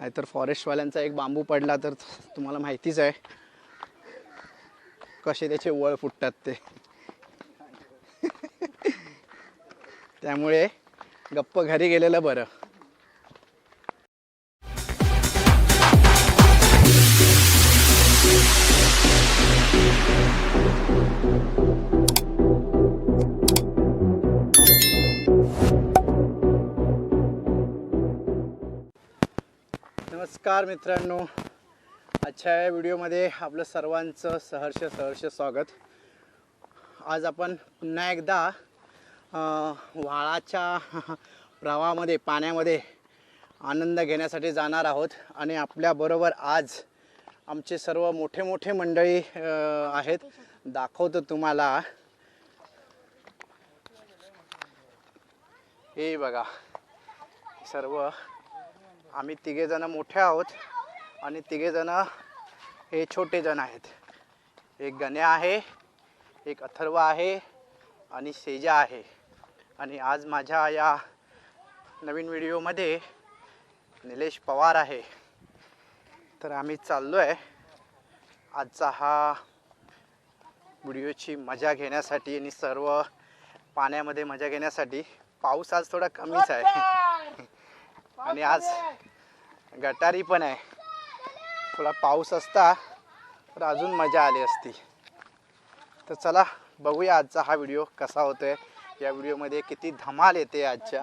नाहीतर फॉरेस्टवाल्यांचा एक बांबू पडला तर तुम्हाला माहितीच आहे कसे त्याचे वळ फुटतात ते. त्यामुळे गप्प घरी गेलेलं बरं. नमस्कार मित्रांनो. आजच्या या व्हिडिओमध्ये आपलं सर्वांचं सहर्ष सहर्ष स्वागत. आज आपण पुन्हा एकदा व्हाळाच्या प्रवाहामध्ये पाण्यामध्ये आनंद घेण्यासाठी जाणार आहोत. आणि आपल्याबरोबर आज आमचे सर्व मोठे मोठे मंडळी आहेत. दाखवतो तुम्हाला. हे बघा. सर्व आम्ही तिघेजणं मोठे आहोत आणि तिघेजणं हे छोटेजण आहेत. एक गण्या आहे एक अथर्व आहे आणि सेजा आहे. आणि आज माझ्या या नवीन व्हिडिओमध्ये निलेश पवार आहे. तर आम्ही चाललो आहे आजचा हा व्हिडिओची मजा घेण्यासाठी आणि सर्व पाण्यामध्ये मजा घेण्यासाठी. पाऊस आज थोडा कमीच आहे. आणि आज गटारी पण आहे. थोडा पाऊस असता तर अजून मजा आली असती. तर चला बघूया आजचा हा व्हिडिओ कसा होतो आहे या व्हिडिओमध्ये किती धमाल येते आजच्या.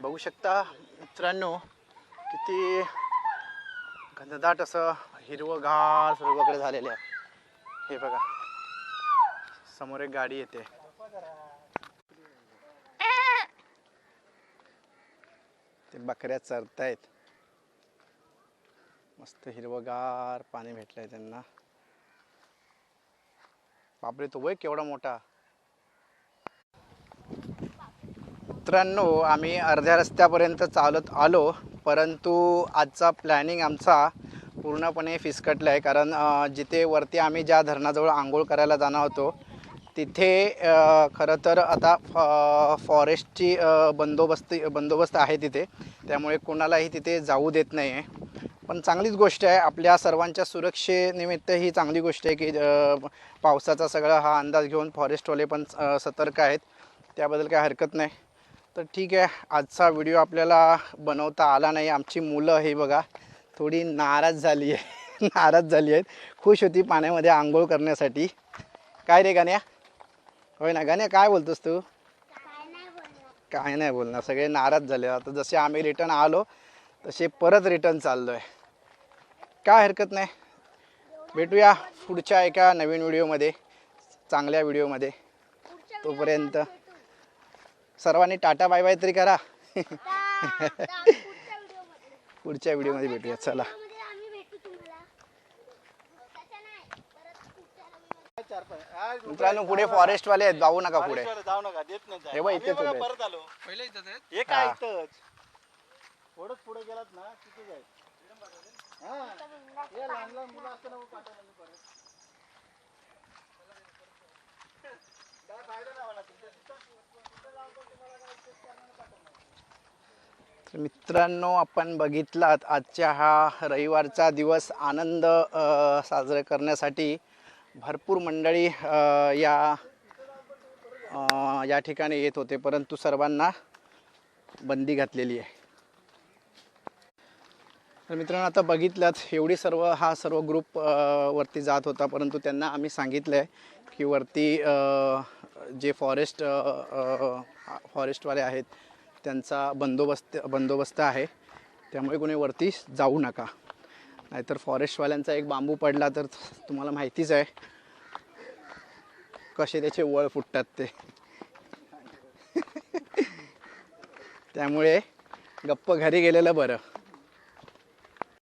बघू शकता मित्रांनो किती घनदाट असं हिरवंगार सर्वकडे झालेलं आहे. हे बघा समोर एक गाडी येते. ते बकऱ्या चरतायत. मस्त हिरवगार पाणी भेटलंय त्यांना. बापरे तो वय केवढा मोठा? मित्रांनो आम्ही अर्ध्या रस्त्यापर्यंत चालत आलो परंतु आजचा प्लॅनिंग आमचा पूर्णपणे फिसकटला आहे कारण जिथे वरती आम्ही ज्या धरणाजवळ आंघोळ करायला जाणार होतो तिथे खरं तर आता फ- फॉरेस्टची बंदोबस्ती बंदोबस्त आहे तिथे. त्यामुळे कोणालाही तिथे जाऊ देत नाही आहे पण चांगलीच गोष्ट आहे. आपल्या सर्वांच्या सुरक्षेनिमित्त ही चांगली गोष्ट आहे की पावसाचा सगळा हा अंदाज घेऊन फॉरेस्टवाले पण सतर्क आहेत. त्याबद्दल काही हरकत नाही. तर ठीक आहे. आजचा व्हिडिओ आपल्याला बनवता आला नाही. आमची मुलं हे बघा थोडी नाराज झाली आहे. नाराज झाली आहेत. खुश होती पाण्यामध्ये आंघोळ करण्यासाठी. काय रे गाण्या? होय ना गाण्या काय बोलतोस तू? काय नाही बोलणार. सगळे नाराज झाले. आता जसे आम्ही रिटर्न आलो तसे परत रिटर्न चाललो आहे काय हरकत नाही. भेटूया पुढच्या एका नवीन व्हिडिओमध्ये चांगल्या व्हिडिओमध्ये. तोपर्यंत सर्वांनी टाटा बाय बाय तरी करा. पुढच्या व्हिडिओमध्ये भेटूया. चला. मित्रांनो पुढे फॉरेस्ट वाले आहेत जाऊ नका पुढे. जाऊ नका देत नाही हे बघ, इथेच आम्ही उभे बघा आहेत. परत आलो. पहिले इथं आहेत? हे काय हा. इथंच? थोडंच पुढे गेलात ना तिथे जाईल हा. हे लहान लहान मुलं असताना मग पाठवलं मी परत. काय फायदा नाही मला तुमच्या तिथं- तिथं जाऊन पण तुम्हाला काय उपयोग करणार नाही, पाठवणार. तर मित्रांनो आपण बघितलात आजच्या हा रविवारचा दिवस आनंद अ, साजरा करण्यासाठी भरपूर मंडळी या या ठिकाणी येत होते परंतु सर्वांना बंदी घातलेली आहे. तर मित्रांनो आता बघितलात एवढी सर्व हा सर्व ग्रुप वरती जात होता परंतु त्यांना आम्ही सांगितलं आहे की वरती जे फॉरेस्ट फॉरेस्टवाले आहेत त्यांचा बंदोबस्त बंदोबस्त आहे. त्यामुळे कोणी वरती जाऊ नका. नाहीतर फॉरेस्टवाल्यांचा एक बांबू पडला तर तुम्हाला माहितीच आहे कसे त्याचे वळ फुटतात ते. त्यामुळे गप्प घरी गेलेलं बरं.